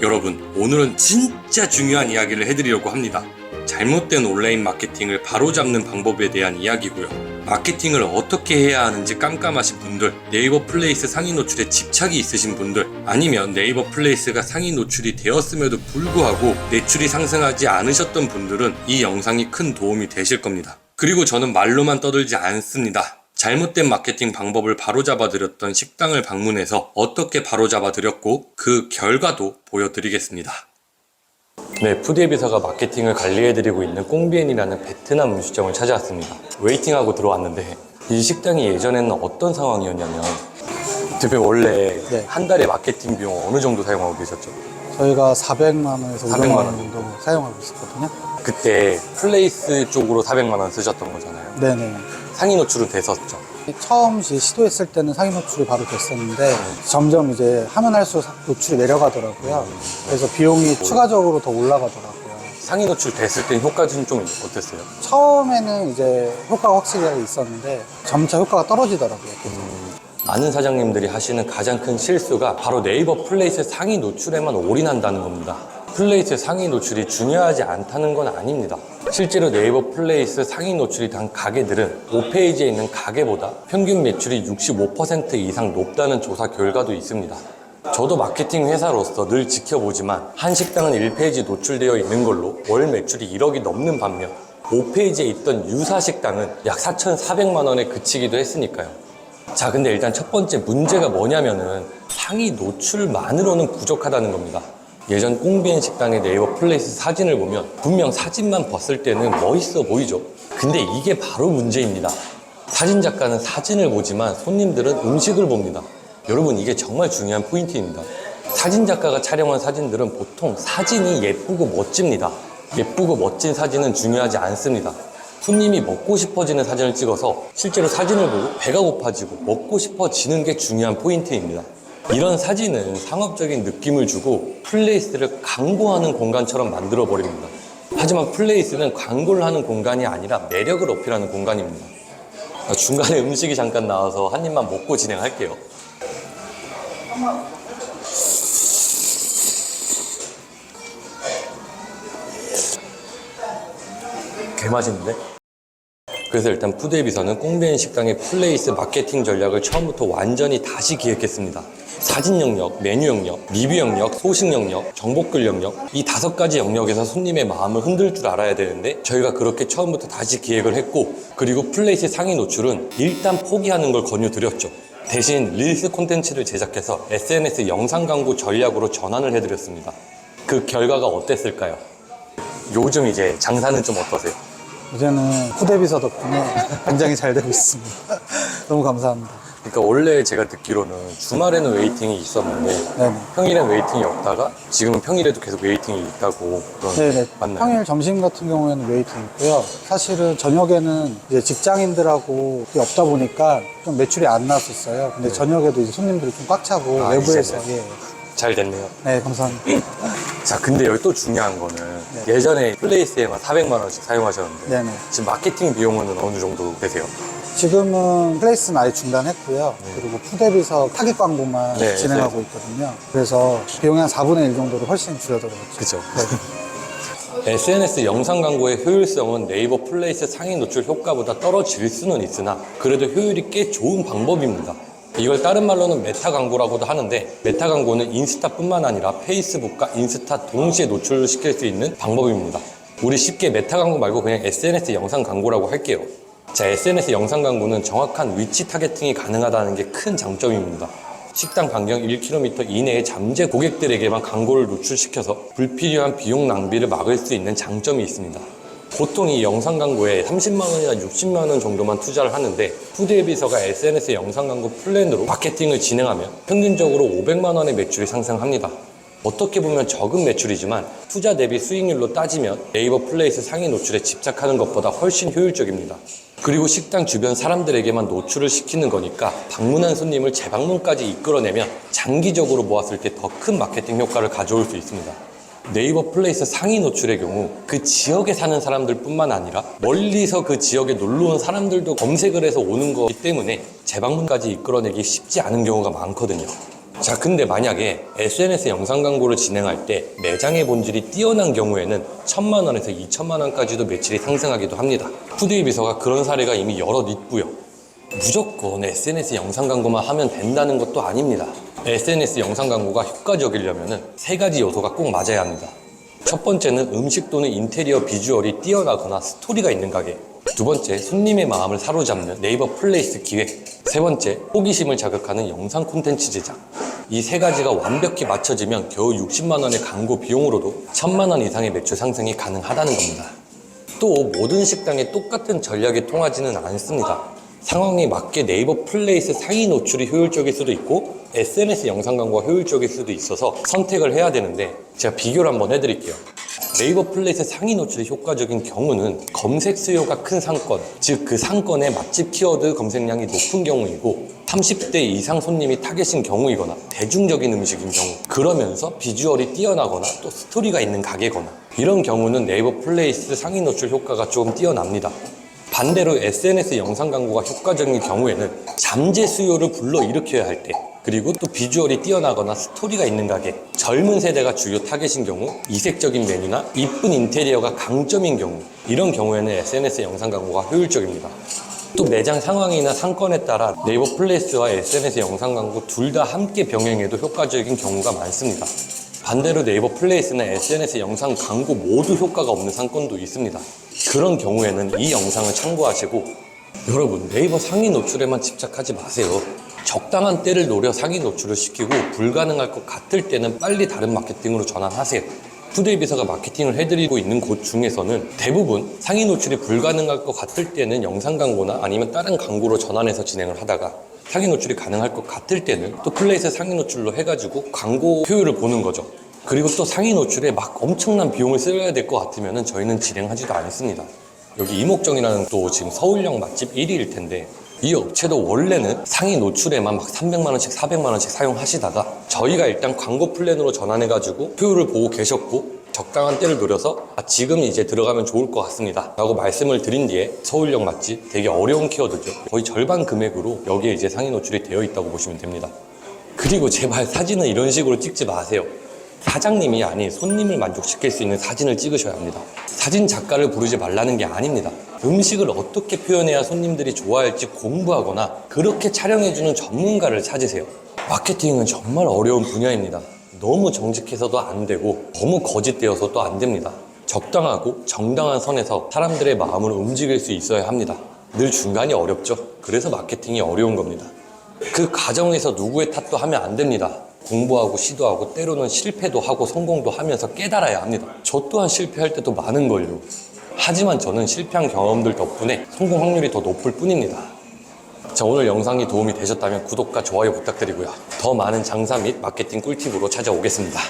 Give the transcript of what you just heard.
여러분, 오늘은 진짜 중요한 이야기를 해드리려고 합니다. 잘못된 온라인 마케팅을 바로잡는 방법에 대한 이야기고요. 마케팅을 어떻게 해야 하는지 깜깜하신 분들, 네이버 플레이스 상위 노출에 집착이 있으신 분들, 아니면 네이버 플레이스가 상위 노출이 되었음에도 불구하고 매출이 상승하지 않으셨던 분들은 이 영상이 큰 도움이 되실 겁니다. 그리고 저는 말로만 떠들지 않습니다. 잘못된 마케팅 방법을 바로잡아 드렸던 식당을 방문해서 어떻게 바로잡아 드렸고 그 결과도 보여드리겠습니다. 네, 푸드에비서가 마케팅을 관리해드리고 있는 꽁비엔이라는 베트남 음식점을 찾아왔습니다. 웨이팅하고 들어왔는데 이 식당이 예전에는 어떤 상황이었냐면 대표님 원래 네. 한 달에 마케팅 비용 어느 정도 사용하고 계셨죠? 저희가 400만 원에서 500만 400만 원 원. 정도 사용하고 있었거든요. 그때 플레이스 쪽으로 400만 원 쓰셨던 거잖아요. 네네. 상위 노출은 됐었죠. 처음 이제 시도했을 때는 상위 노출이 바로 됐었는데 점점 이제 하면 할수록 사- 노출이 내려가더라고요. 그래서 비용이 추가적으로 더 올라가더라고요. 상위 노출 됐을 땐 효과는 좀 어땠어요? 처음에는 이제 효과가 확실히 있었는데 점차 효과가 떨어지더라고요. 많은 사장님들이 하시는 가장 큰 실수가 바로 네이버 플레이스 상위 노출에만 올인한다는 겁니다. 플레이스 상위 노출이 중요하지 않다는 건 아닙니다. 실제로 네이버 플레이스 상위 노출이 단 가게들은 5페이지에 있는 가게보다 평균 매출이 65% 이상 높다는 조사 결과도 있습니다. 저도 마케팅 회사로서 늘 지켜보지만 한 식당은 1페이지 노출되어 있는 걸로 월 매출이 1억이 넘는 반면 5페이지에 있던 유사 식당은 약 4,400만 원에 그치기도 했으니까요. 자, 근데 일단 첫 번째 문제가 뭐냐면은 상위 노출만으로는 부족하다는 겁니다. 예전 꽁비엔 식당의 네이버 플레이스 사진을 보면 분명 사진만 봤을 때는 멋있어 보이죠. 근데 이게 바로 문제입니다. 사진 작가는 사진을 보지만 손님들은 음식을 봅니다. 여러분 이게 정말 중요한 포인트입니다. 사진 작가가 촬영한 사진들은 보통 사진이 예쁘고 멋집니다. 예쁘고 멋진 사진은 중요하지 않습니다. 손님이 먹고 싶어지는 사진을 찍어서 실제로 사진을 보고 배가 고파지고 먹고 싶어지는 게 중요한 포인트입니다. 이런 사진은 상업적인 느낌을 주고 플레이스를 광고하는 공간처럼 만들어 버립니다. 하지만 플레이스는 광고를 하는 공간이 아니라 매력을 어필하는 공간입니다. 아, 중간에 음식이 잠깐 나와서 한 입만 먹고 진행할게요. 개 맛있는데? 그래서 일단 푸드에비서는 꽁비엔 식당의 플레이스 마케팅 전략을 처음부터 완전히 다시 기획했습니다. 사진 영역, 메뉴 영역, 리뷰 영역, 소식 영역, 정보글 영역 이 다섯 가지 영역에서 손님의 마음을 흔들 줄 알아야 되는데 저희가 그렇게 처음부터 다시 기획을 했고 그리고 플레이스 상위 노출은 일단 포기하는 걸 권유드렸죠. 대신 릴스 콘텐츠를 제작해서 SNS 영상 광고 전략으로 전환을 해드렸습니다. 그 결과가 어땠을까요? 요즘 이제 장사는 좀 어떠세요? 이제는 후대비서 덕분에 굉장히 잘 되고 있습니다. 너무 감사합니다. 그러니까 원래 제가 듣기로는 주말에는 웨이팅이 있었는데 네네. 평일엔 웨이팅이 없다가 지금은 평일에도 계속 웨이팅이 있다고 그런 네네. 맞나요? 평일 점심 같은 경우에는 웨이팅 있고요. 사실은 저녁에는 이제 직장인들하고 없다 보니까 좀 매출이 안 나왔었어요. 근데 저녁에도 이제 손님들이 좀 꽉 차고 네. 아, 외부에서 이제는. 예. 잘 됐네요. 네, 감사합니다. 자, 근데 여기 또 중요한 거는 네. 예전에 플레이스에만 400만 원씩 사용하셨는데 네네. 지금 마케팅 비용은 어느 정도 되세요? 지금은 플레이스는 아예 중단했고요. 그리고 푸대비서 타깃 광고만 네, 진행하고 있거든요. 그래서 비용이 한 4분의 1 정도로 훨씬 줄어들었죠. 그죠. 네. SNS 영상 광고의 효율성은 네이버 플레이스 상위 노출 효과보다 떨어질 수는 있으나 그래도 효율이 꽤 좋은 방법입니다. 이걸 다른 말로는 메타 광고라고도 하는데 메타 광고는 인스타뿐만 아니라 페이스북과 인스타 동시에 노출시킬 수 있는 방법입니다. 우리 쉽게 메타 광고 말고 그냥 SNS 영상 광고라고 할게요. 자, SNS 영상 광고는 정확한 위치 타겟팅이 가능하다는 게 큰 장점입니다. 식당 반경 1km 이내의 잠재 고객들에게만 광고를 노출시켜서 불필요한 비용 낭비를 막을 수 있는 장점이 있습니다. 보통 이 영상 광고에 30만 원이나 60만 원 정도만 투자를 하는데 푸드에비서가 SNS 영상 광고 플랜으로 마케팅을 진행하면 평균적으로 500만 원의 매출이 상승합니다. 어떻게 보면 적은 매출이지만 투자 대비 수익률로 따지면 네이버 플레이스 상위 노출에 집착하는 것보다 훨씬 효율적입니다. 그리고 식당 주변 사람들에게만 노출을 시키는 거니까 방문한 손님을 재방문까지 이끌어내면 장기적으로 보았을 때 더 큰 마케팅 효과를 가져올 수 있습니다. 네이버 플레이스 상위 노출의 경우 그 지역에 사는 사람들 뿐만 아니라 멀리서 그 지역에 놀러 온 사람들도 검색을 해서 오는 거기 때문에 재방문까지 이끌어내기 쉽지 않은 경우가 많거든요. 자, 근데 만약에 SNS 영상 광고를 진행할 때 매장의 본질이 뛰어난 경우에는 천만 원에서 이천만 원까지도 매출이 상승하기도 합니다. 푸드의 비서가 그런 사례가 이미 여럿 있고요. 무조건 SNS 영상 광고만 하면 된다는 것도 아닙니다. SNS 영상 광고가 효과적이려면 세 가지 요소가 꼭 맞아야 합니다. 첫 번째는 음식 또는 인테리어 비주얼이 뛰어나거나 스토리가 있는 가게. 두 번째, 손님의 마음을 사로잡는 네이버 플레이스 기획. 세 번째, 호기심을 자극하는 영상 콘텐츠 제작. 이 세 가지가 완벽히 맞춰지면 겨우 60만 원의 광고 비용으로도 1000만 원 이상의 매출 상승이 가능하다는 겁니다. 또 모든 식당에 똑같은 전략이 통하지는 않습니다. 상황에 맞게 네이버 플레이스 상위 노출이 효율적일 수도 있고 SNS 영상 광고가 효율적일 수도 있어서 선택을 해야 되는데 제가 비교를 한번 해드릴게요. 네이버 플레이스 상위 노출이 효과적인 경우는 검색 수요가 큰 상권, 즉 그 상권의 맛집 키워드 검색량이 높은 경우이고 30대 이상 손님이 타겟인 경우이거나 대중적인 음식인 경우 그러면서 비주얼이 뛰어나거나 또 스토리가 있는 가게거나 이런 경우는 네이버 플레이스 상위 노출 효과가 조금 뛰어납니다. 반대로 SNS 영상 광고가 효과적인 경우에는 잠재 수요를 불러일으켜야 할 때, 그리고 또 비주얼이 뛰어나거나 스토리가 있는 가게, 젊은 세대가 주요 타겟인 경우, 이색적인 메뉴나 이쁜 인테리어가 강점인 경우, 이런 경우에는 SNS 영상 광고가 효율적입니다. 또 매장 상황이나 상권에 따라 네이버 플레이스와 SNS 영상 광고 둘 다 함께 병행해도 효과적인 경우가 많습니다. 반대로 네이버 플레이스나 SNS 영상 광고 모두 효과가 없는 상권도 있습니다. 그런 경우에는 이 영상을 참고하시고 여러분 네이버 상위 노출에만 집착하지 마세요. 적당한 때를 노려 상위 노출을 시키고 불가능할 것 같을 때는 빨리 다른 마케팅으로 전환하세요. 푸드의 비서가 마케팅을 해드리고 있는 곳 중에서는 대부분 상위 노출이 불가능할 것 같을 때는 영상 광고나 아니면 다른 광고로 전환해서 진행을 하다가 상위 노출이 가능할 것 같을 때는 또 플레이스 상위 노출로 해가지고 광고 효율을 보는 거죠. 그리고 또 상위 노출에 막 엄청난 비용을 써야 될 것 같으면 저희는 진행하지도 않습니다. 여기 이목정이라는 또 지금 서울역 맛집 1위일 텐데 이 업체도 원래는 상위 노출에만 막 300만 원씩 400만 원씩 사용하시다가 저희가 일단 광고 플랜으로 전환해가지고 효율을 보고 계셨고 적당한 때를 노려서 아, 지금 이제 들어가면 좋을 것 같습니다 라고 말씀을 드린 뒤에 서울역 맛집 되게 어려운 키워드죠 거의 절반 금액으로 여기에 이제 상위 노출이 되어 있다고 보시면 됩니다 그리고 제발 사진은 이런 식으로 찍지 마세요 사장님이 아닌 손님을 만족시킬 수 있는 사진을 찍으셔야 합니다. 사진 작가를 부르지 말라는 게 아닙니다. 음식을 어떻게 표현해야 손님들이 좋아할지 공부하거나 그렇게 촬영해주는 전문가를 찾으세요. 마케팅은 정말 어려운 분야입니다. 너무 정직해서도 안 되고 너무 거짓되어서도 안 됩니다. 적당하고 정당한 선에서 사람들의 마음을 움직일 수 있어야 합니다. 늘 중간이 어렵죠. 그래서 마케팅이 어려운 겁니다. 그 과정에서 누구의 탓도 하면 안 됩니다. 공부하고 시도하고 때로는 실패도 하고 성공도 하면서 깨달아야 합니다. 저 또한 실패할 때도 많은 걸요. 하지만 저는 실패한 경험들 덕분에 성공 확률이 더 높을 뿐입니다. 자, 오늘 영상이 도움이 되셨다면 구독과 좋아요 부탁드리고요. 더 많은 장사 및 마케팅 꿀팁으로 찾아오겠습니다.